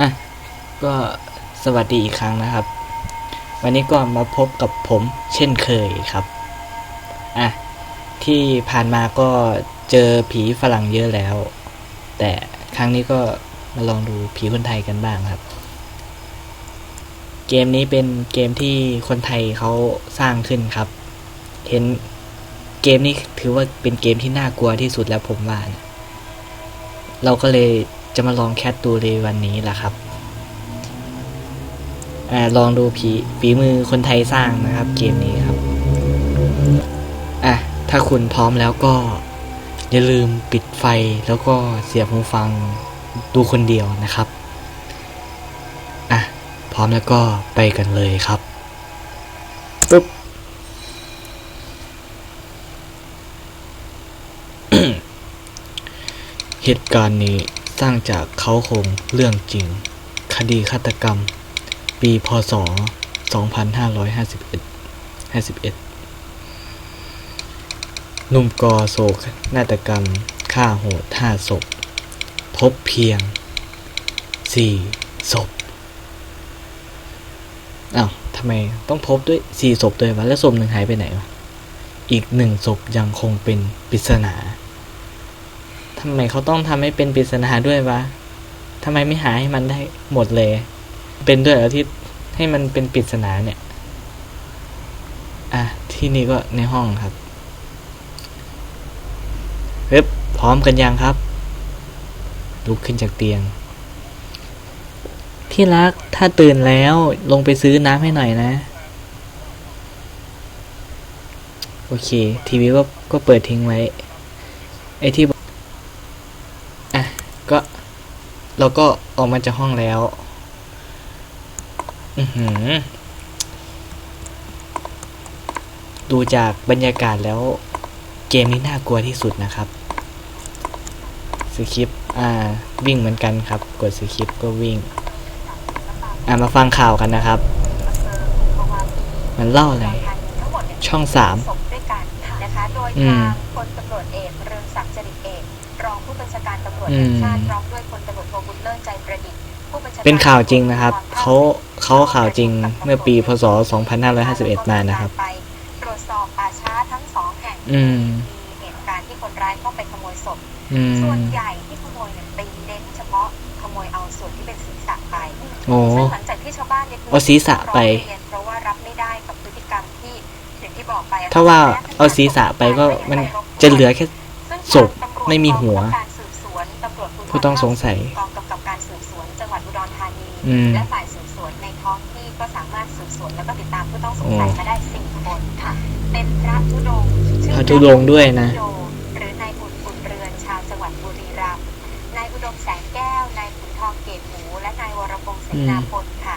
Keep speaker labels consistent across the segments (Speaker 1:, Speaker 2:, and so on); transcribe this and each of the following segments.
Speaker 1: อะก็สวัสดีอีกครั้งนะครับ วันนี้ก็มาพบกับผมเช่นเคยครับอะที่ผ่านมาก็เจอผีฝรั่งเยอะแล้ว แต่ครั้งนี้ก็มาลองดูผีคนไทยกันบ้างครับ เกมนี้เป็นเกมที่คนไทยเขาสร้างขึ้นครับ เห็นเกมนี้ถือว่าเป็นเกมที่น่ากลัวที่สุดแล้วผมว่านะเราก็เลย จะมาลองแคสดูในวันนี้แหละครับอ่าลองดูผีฝีมือคนไทยสร้างนะครับเกมนี้ครับอะถ้าคุณพร้อมแล้วก็ อย่าลืมปิดไฟแล้วก็เสียบหูฟังดูคนเดียวนะครับอะพร้อมแล้วก็ไปกันเลยครับปึ๊บเหตุการณ์นี้ สร้างจากเขาโครงเรื่องจริง คดีฆาตกรรม ปีพศ 2551 51หนุ่มกอโศกนาฏกรรมฆ่าโหดห้าศพ พบเพียงสี่ศพอ้าวทำไมต้องพบด้วยสี่ศพด้วยวะแล้วศพหนึ่งหายไปไหนวะอีกหนึ่งศพยังคงเป็นปริศนาำไมเขาต้องทำให้เป็นปริศนาด้วยวะทำไมไม่หาให้มันได้หมดเลย เป็นด้วยเหรอที่ให้มันเป็นปริศนาเนี่ย อะ ที่นี่ก็ในห้องครับเว็บพร้อมกันยังครับ ลุกขึ้นจากเตียง ที่รักถ้าตื่นแล้วลงไปซื้อน้ำให้หน่อยนะ โอเค ทีวีก็ก็เปิดทิ้งไว้ ไอ้ที่บอกอะ ก็ เราก็ออกมาจากห้องแล้ว อือหือ ดูจากบรรยากาศแล้วเกมนี้น่ากลัวที่สุดนะครับสคริปต์อ่า วิ่งเหมือนกันครับ กดสคริปต์ก็วิ่ง อ่ามาฟังข่าวกันนะครับ มันเล่าอะไร ช่องสาม
Speaker 2: ศพด้วยกันนะคะโดย
Speaker 1: อื
Speaker 2: ทาม ผู้บัญชาการตำรวจ
Speaker 1: อื
Speaker 2: แห่
Speaker 1: ม
Speaker 2: งชาติพร้อมด้วยพลตำรวจโทบุญเลิศใจประดิษฐ์ผู้บัญชาการ
Speaker 1: เป็นข่าวจริงนะครับเขาเขาข่าวจริงเมื่อปีพศ 2551 มานะครับ
Speaker 2: ไปตรวจสอบป่าช้าทั้งสองแห่ง
Speaker 1: อืม
Speaker 2: มีเหตุการณ์ที่คนร้ายเข้าไปขโมยศพ
Speaker 1: อืม
Speaker 2: ส่วนใหญ่ที่ขโมยเนี่ยเป็นเน้นเฉพาะขโมยเอาส่วนที่เป็นศีรษะไป
Speaker 1: โอ้
Speaker 2: ซึ่งหลังจากที่ชาวบ้านในพื้น
Speaker 1: เอาศีรษะไป
Speaker 2: ร้องเรียนเพราะว่ารับไม่ได้กับพฤติกรรมที่อย่างที่บอกไปอะ
Speaker 1: ถ้าว่าเอาศีรษะไปก็มันจะเหลือแค่ศพ ไม่มีหัว ผู้ต้องสงสัย
Speaker 2: กองกำกับการสืบสวนจังหวัดอุดรธานี
Speaker 1: อืม
Speaker 2: และฝ่ายสืบสวนในท้องที่ก็สามารถสืบสวนแล้วก็ติดตามผู้ต้องสงสัย
Speaker 1: โอ้
Speaker 2: มาได้สี่คนค่ะ เป็นพระธุดงค์ชื่อ
Speaker 1: พระธุดงค์ด้วยนะ
Speaker 2: โยหรือนายอุ่นอุ่นเรือนชาวจังหวัดบุรีรัมย์นายอุดมแสงแก้วนายขุนทองเกตหมูและนายวรพงษ์เสนาพลค่ะ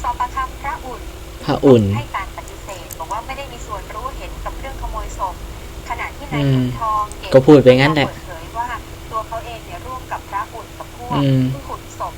Speaker 2: สอบประคำพระอุ่น
Speaker 1: พระอุ่น
Speaker 2: ให้การปฏิเสธบอกว่าไม่ได้มีส่วนรู้เห็นกับเรื่องขโมยศพ ขณะที่
Speaker 1: อื
Speaker 2: นาย
Speaker 1: ม
Speaker 2: ขุนทองเกต
Speaker 1: ก็พูดไปงั้นแหละ
Speaker 2: เปิดเผยว่าตัวเขาเองเนี่ยร่วมกับพระอุ่นกับพวก
Speaker 1: อืม
Speaker 2: ที่ขุดศพ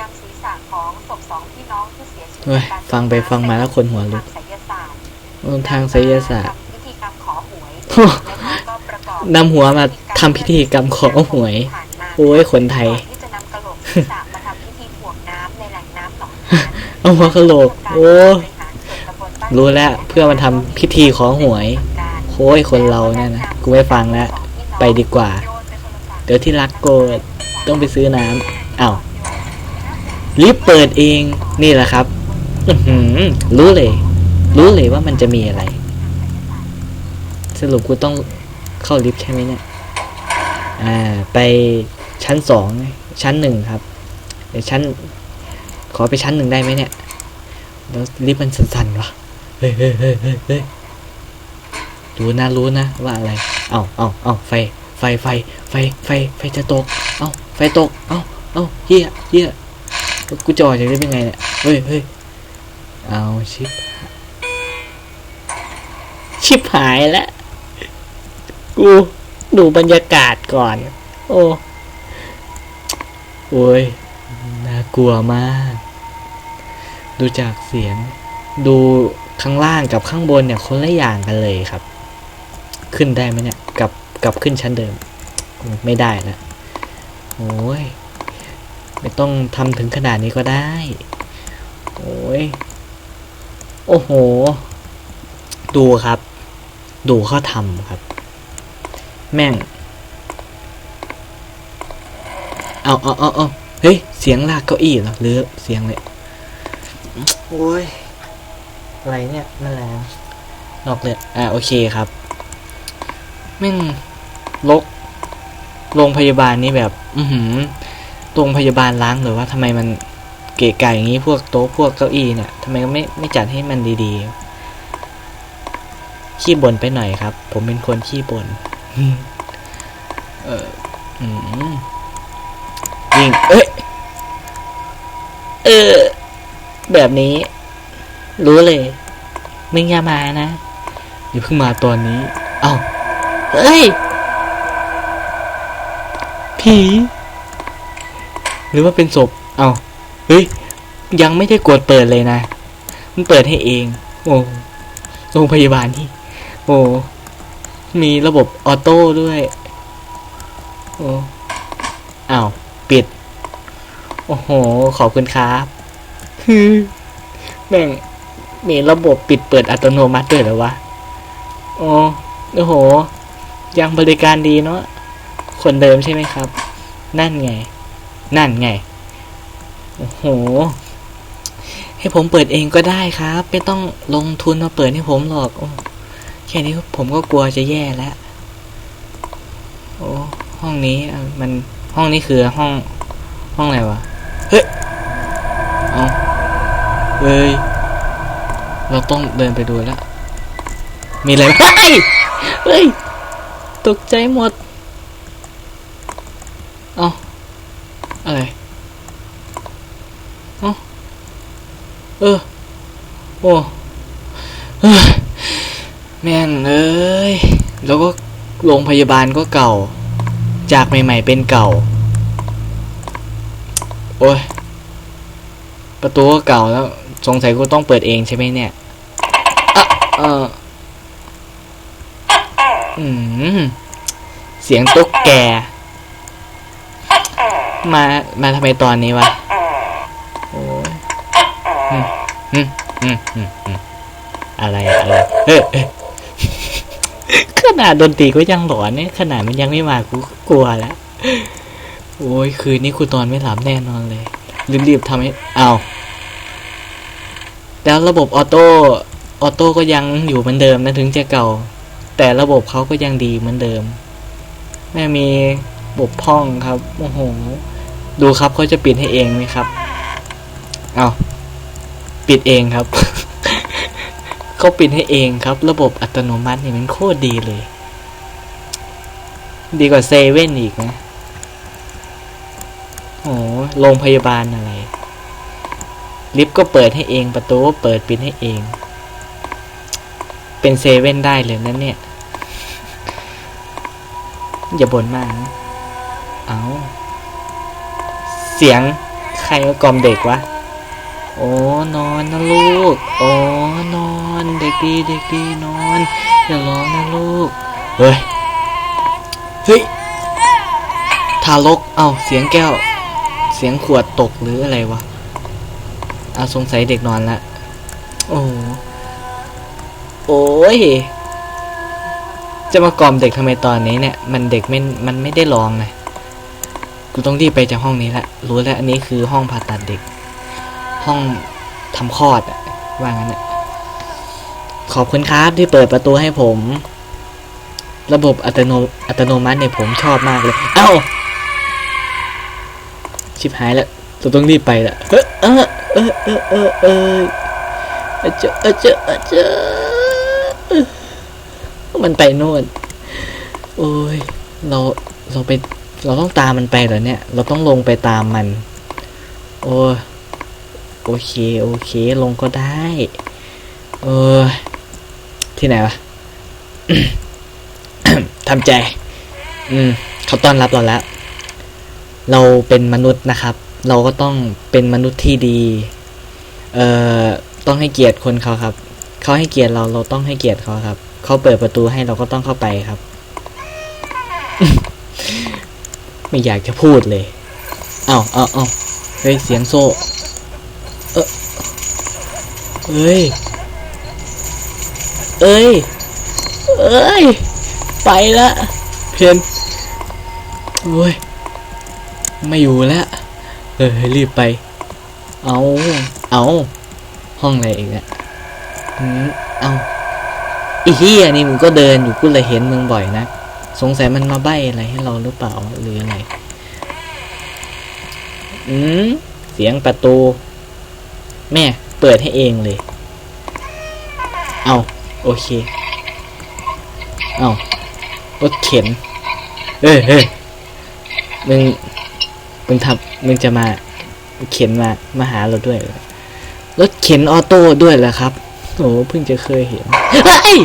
Speaker 2: นำศีรษะของศพสองพี่น้องที่เสียชีวิต
Speaker 1: เฮ้ย
Speaker 2: จากการ
Speaker 1: ฟังไปฟังมาแล้วคนหัวลุก
Speaker 2: ทางไสยศาสตร์
Speaker 1: เออทางไสยศาสตร์
Speaker 2: ทำพิธีกรรมขอหวย
Speaker 1: โอ้
Speaker 2: นะคะก็ประกอบ
Speaker 1: นำหัวมาทำพิธีกรรมขอหวย
Speaker 2: ผ่านมา
Speaker 1: โอ้ยคนไทย
Speaker 2: ก่อนที่จะนำกระโหลกศีรษะมาทำพิธีถ่วงน้ำในแหล่งน้ำหนองน้ำ
Speaker 1: เอาหัวกะโหลก โอ้ รู้แล้วเพื่อมาทำพิธีขอหวย โอ้ยคนเราเนี่ยนะ กูไม่ฟังแล้ว ไปดีกว่า เดี๋ยวที่รักโกรธต้องไปซื้อน้ำอ้าวรีบเปิดเองนี่แหละครับอืรู้เลย รู้เลยว่ามันจะมีอะไร สรุปกูต้องเข้าลิฟต์ใช่ไหมเนี่ย อ่า ไปชั้นสองชั้นหนึ่งครับเดี๋ยวชั้น ขอไปชั้นหนึ่งได้ไหมเนี่ย แล้วลิฟต์มันสั่นๆวะเฮ้ยเฮ้ยเฮ้ยเฮ้ย รู้นะรู้นะว่าอะไร เอาเอาเอาไฟ ไฟ ไฟ ไฟ ไฟ ไฟจะตก เอาไฟตก เอาเอาเฮียเฮียกูจอดอย่างนี้เป็นไงเนี่ย เฮ้ยเฮ้ยเอาชิป ชิปหายแล้ว กูดูบรรยากาศก่อน โอ้ โอ้ย น่ากลัวมาก ดูจากเสียง ดูข้างล่างกับข้างบนเนี่ยคนละอย่างกันเลยครับ ขึ้นได้ไหมเนี่ยกลับกลับขึ้นชั้นเดิม ไม่ได้นะโอ้ยไม่ต้องทำถึงขนาดนี้ก็ได้โอ้ยโอ้โห ดูครับ ดูเขาทำครับ แม่งเอาเอาเอาเอาเฮ้ย เสียงลากเก้าอี้เหรอหรือเสียงเลยโอ้ยอะไรเนี่ยนั่นแหละนอกเลยอ่าโอเคครับ แม่งลกโรงพยาบาลนี่แบบ อือหือโรงพยาบาลล้างหรือว่าทำไมมันเกะกะอย่างนี้พวกโต๊ะพวกเก้าอี้เนี่ยทำไมก็ไม่ไม่จัดให้มันดีๆ ขี้บ่นไปหน่อยครับ ผมเป็นคนขี้บ่นเอออืมยิงเอ้ยเออ แบบนี้ รู้เลย มึงอย่ามานะอย่าเพิ่งมาตอนนี้ เอ้า เฮ้ย ผี หรือว่าเป็นศพ เอ้าเฮ้ย ยังไม่ได้กดเปิดเลยนะ มันเปิดให้เอง โอ้โรงพยาบาลที่ โอ้ มีระบบออโต้ด้วย โอ้อ้าวปิด โอ้โห ขอบคุณครับฮือแม่ง มีระบบปิดเปิดอัตโนมัติด้วยเหรอวะ โอ้โอ้โห ยังบริการดีเนาะคนเดิมใช่ไหมครับ นั่นไง นั่นไง โอ้โห ให้ผมเปิดเองก็ได้ครับ ไม่ต้องลงทุนมาเปิดให้ผมหรอกโอ้แค่นี้ผมก็กลัวจะแย่แล้ว โอ้ห้องนี้มันห้องนี้คือห้องห้องอะไรวะ เฮ้ยเอาเฮ้ย เราต้องเดินไปดูแล้ว มีอะไร เฮ้ย เฮ้ย ตกใจหมด เอาอะไร เอาเออ โอ้เฮ้ยแม่งเอ้ย แล้วก็โรงพยาบาลก็เก่า จากใหม่ๆเป็นเก่า โอ้ย ประตูก็เก่าแล้ว สงสัยกูต้องเปิดเองใช่ไหมเนี่ยอะเออ อืมเสียงตุ๊กแก มา มาทำไมตอนนี้วะ โอ้ยอืมอืมอืมอืมอืมอะไรอะอะไรเฮ้ยเฮ้ยขนาดดนตรีก็ยังหลอนเนี่ยขนาดมันยังไม่มากูกลัวแล้วโอ้ยคืนนี้กูนอนไม่หลับแน่นอนเลย รีบๆทำให้เอาแล้วระบบออโต้ออโต้ก็ยังอยู่เหมือนเดิมนะถึงจะเก่า แต่ระบบเขาก็ยังดีเหมือนเดิมไม่มีบกพร่องครับโอ้โหดูครับเขาจะปิดให้เองไหมครับเอาปิดเองครับเขาปิดให้เองครับ ระบบอัตโนมัตินี่มันโคตรดีเลย ดีกว่าเซเว่นอีกนะโอ้โรงพยาบาลอะไร ลิฟต์ก็เปิดให้เองประตูก็เปิดปิดให้เอง เป็นเซเว่นได้เลยนั่นเนี่ย อย่าบ่นมากนะเอาเสียงใครมากล่อมเด็กวะ โอ้นอนนะลูก โอ้นอนเด็กดีเด็กดีนอน อย่าร้องนะลูก เฮ้ย เฮ้ย ทารก เอ้าเสียงแก้ว เสียงขวดตกหรืออะไรวะอาสงสัยเด็กนอนละ โอ้ โอ้ย จะมากล่อมเด็กทำไมตอนนี้เนี่ย มันเด็กไม่ มันไม่ได้ร้องนะกูต้องรีบไปจากห้องนี้ละรู้แล้ว อันนี้คือห้องผ่าตัดเด็ก ห้องทำคลอดอะว่างั้นอะขอบคุณครับที่เปิดประตูให้ผม ระบบอัตโนอัตโนมัติเนี่ยผมชอบมากเลย เอ้า ชิบหายแล้วเราต้องรีบไปละเออเออเออเออเออเออเจอเจอเจอ มันไปโน่นโอ้ย เรา เราไป เราต้องตามมันไปเหรอเนี่ย เราต้องลงไปตามมัน โอ้โอเค โอเค ลงก็ได้ เออ ที่ไหนวะทำใจ อืม เขาต้อนรับเราแล้ว เราเป็นมนุษย์นะครับ เราก็ต้องเป็นมนุษย์ที่ดี เอ่อ ต้องให้เกียรติคนเขาครับ เขาให้เกียรติเรา เราต้องให้เกียรติเขาครับ เขาเปิดประตูให้เราก็ต้องเข้าไปครับ ไม่อยากจะพูดเลย เอาเอาเอาเฮ้ย เสียงโซ่ เออเอ้ย เอ้ย เอ้ย ไปละเพนโอ้ย ไม่อยู่แล้วเออรีบไป เอา เอา ห้องอะไรอีกเนี่ยอืมเอา อีเหี้ยนี่มึงก็เดินอยู่กูเลยเห็นมึงบ่อยนะ สงสัยมันมาใบ้อะไรให้เราหรือเปล่าหรืออะไรอืมเสียงประตู แม่ เปิดให้เองเลย เอาโอเค เอารถเข็น เอ้ยเฮ้ยมึง มึงทำมึงจะมา เข็นมา มาหาเราด้วยรอรถเข็นออโต้ด้วยเหรอครับ โอ้เพิ่งจะเคยเห็นเฮ้ย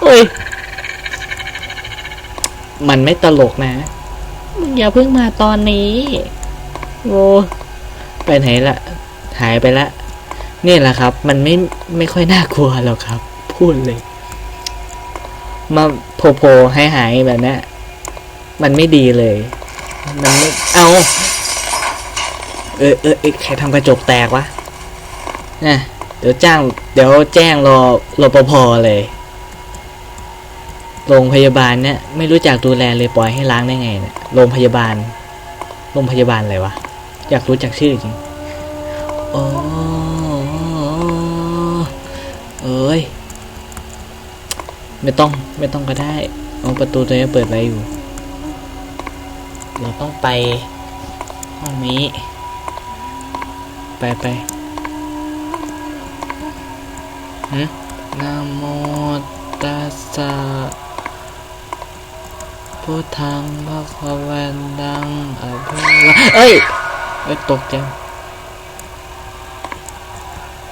Speaker 1: โอ้ยมันไม่ตลกนะมึงอย่าเพิ่งมาตอนนี้โอ้ไปไหนละหายไปละนี่แหละครับ มันไม่ไม่ค่อยน่ากลัวหรอกครับ พูดเลย มาโผล่โผล่หายหายๆแบบเนี้ยมันไม่ดีเลย มันไม่เอาเออเออเอยใครทำกระจกแตกวะน่ะ เดี๋ยวจ้าง เดี๋ยวแจ้งรอรปภเลย โรงพยาบาลเนี่ยไม่รู้จักดูแลเลยปล่อยให้ล้างได้ไงเนี่ย โรงพยาบาล โรงพยาบาลอะไรวะ อยากรู้จักชื่อจริงอ๋อเอ้ย ไม่ต้อง ไม่ต้องก็ได้เอาประตูตัวนี้เปิดไว้อยู่ เราต้องไปห้องนี้ ไปไป นะโมตัสสะพุทธังพระคะวันตังอภิวะเอ้ยเอ้ยตกใจ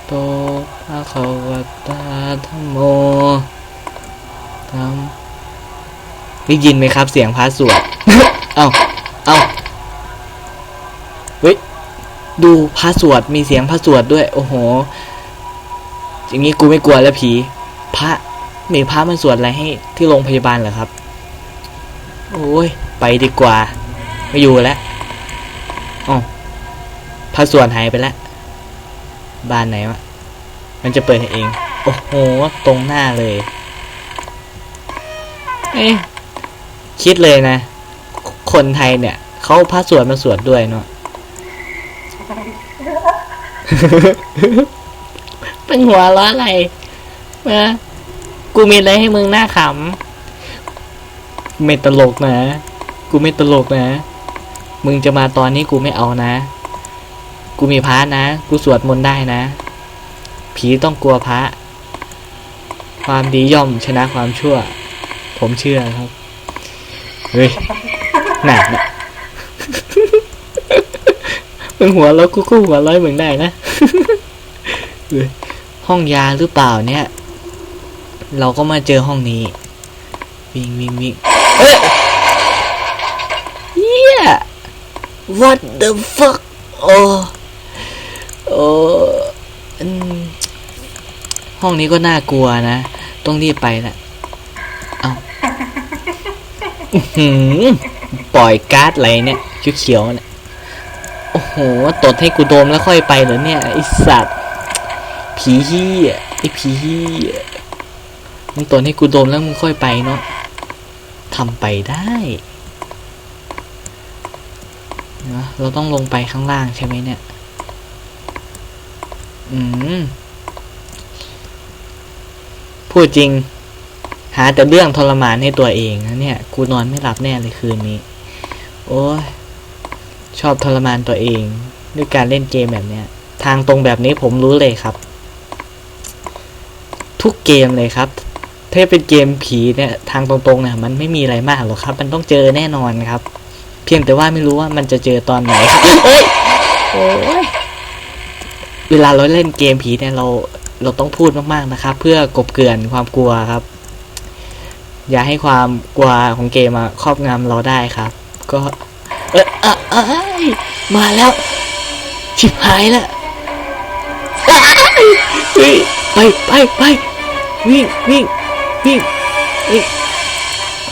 Speaker 1: โตพระคะวตาธโมธรรมได้ยินไหมครับเสียงพระสวด เอ้า เอ้าเฮ้ย ดูพระสวดมีเสียงพระสวดด้วย โอ้โห อย่างนี้กูไม่กลัวแล้วผี พระมีพระมันสวดอะไรให้ที่โรงพยาบาลเหรอครับ โอ้ย ไปดีกว่า ไม่อยู่แล้วอ๋อพระสวดหายไปแล้ว บ้านไหนวะ มันจะเปิดให้เอง โอ้โห ตรงหน้าเลย เอ๊คิดเลยนะ คนไทยเนี่ย เขาพระสวดมาสวดด้วยเนาะ เป็นหัวล้ออะไรนะกูมีอะไรให้มึงหน้าขำไม่ตลกนะ กูไม่ตลกนะ มึงจะมาตอนนี้กูไม่เอานะ กูมีพระนะ กูสวดมนต์ได้นะ ผีต้องกลัวพระ ความดีย่อมชนะความชั่ว ผมเชื่อครับ เฮ้ยหนักนะมึงหัวเราะกูกูหัวร้อยมึงได้นะเฮ้ย ห้องยาหรือเปล่าเนี่ย เราก็มาเจอห้องนี้ วิ่งวิ่งวิ่งเอ้ยเฮีย what the fuck โอ้โอ้ห้องนี้ก็น่ากลัวนะ ต้องรีบไปละเอาหือปล่อยการ์ดอะไรเนี่ยเขียวๆเนี่ยโอ้โห ตดให้กูโดมแล้วค่อยไปเหรอเนี่ยไอสัตว์ ผีเฮียไอ้ผีเฮียมึงตดให้กูโดมแล้วมึงค่อยไปเนาะทำไปได้นะเราต้องลงไปข้างล่างใช่ไหมเนี่ย อืม พูดจริง หาแต่เรื่องทรมานให้ตัวเองนะเนี่ย กูนอนไม่หลับแน่เลยคืนนี้ โอ้ย ชอบทรมานตัวเอง ด้วยการเล่นเกมแบบเนี้ย ทางตรงแบบนี้ผมรู้เลยครับ ทุกเกมเลยครับ ถ้าเป็นเกมผีเนี่ยทางตรงๆเนี่ยมันไม่มีอะไรมากหรอกครับ มันต้องเจอแน่นอนครับ เพียงแต่ว่าไม่รู้ว่ามันจะเจอตอนไหนครับเอ้ยเวลาเราเล่นเกมผีเนี่ยเราเราต้องพูดมากๆนะครับ เพื่อกบเกลื่อนความกลัวครับ อย่าให้ความกลัวของเกมมาครอบงำเราได้ครับ ก็เอยเอยเอมาแล้วชิบหายแล้วไปไปไป วิ่งวิ่งวิ่งวิ่ง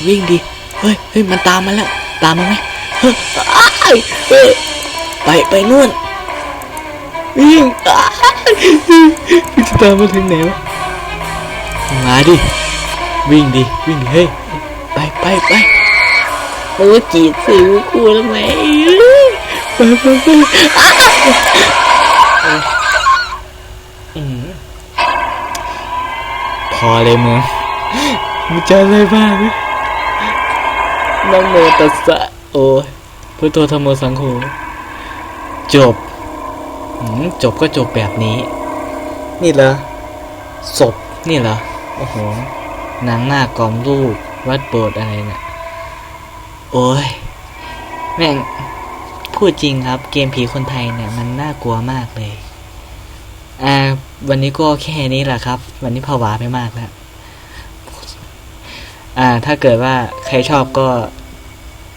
Speaker 1: วิ่งดิเฮ้ยเฮ้ยมันตามมาแล้วตามมาไหมเฮ้ยอ้ายเฮ้ยไปไปนู่นวิ่งอ้าวมึงจะตามมาถึงไหนวะมาดิวิ่งดิวิ่งดิเฮ้ยไปไปไปโอ้จีดสิวกูแล้วไหมไปไปไปอ้าวอืมพ อเลยมึงมึงจะอะไรบ้างนะโมตัสสะโอ้ยพุทโธธรรมโมสังโฆจบจบก็จบแบบนี้ นี่เหรอศพนี่เหรอโอ้โหหนังหน้ากลอมลูกวัดโบสถ์อะไรเนี่ยโอ้ยแม่งพูดจริงครับ เกมผีคนไทยเนี่ย มันน่ากลัวมากเลย อ่า วันนี้ก็แค่นี้แหละครับ วันนี้ผวาไปมากแล้วอ่า ถ้าเกิดว่าใครชอบก็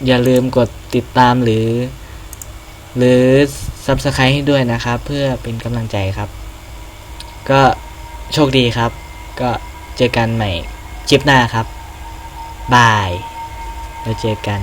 Speaker 1: อย่าลืมกดติดตามหรือ หรือ Subscribe ให้ด้วยนะครับ เพื่อเป็นกำลังใจครับ ก็โชคดีครับ ก็เจอกันใหม่คลิปหน้าครับบาย แล้วเจอกัน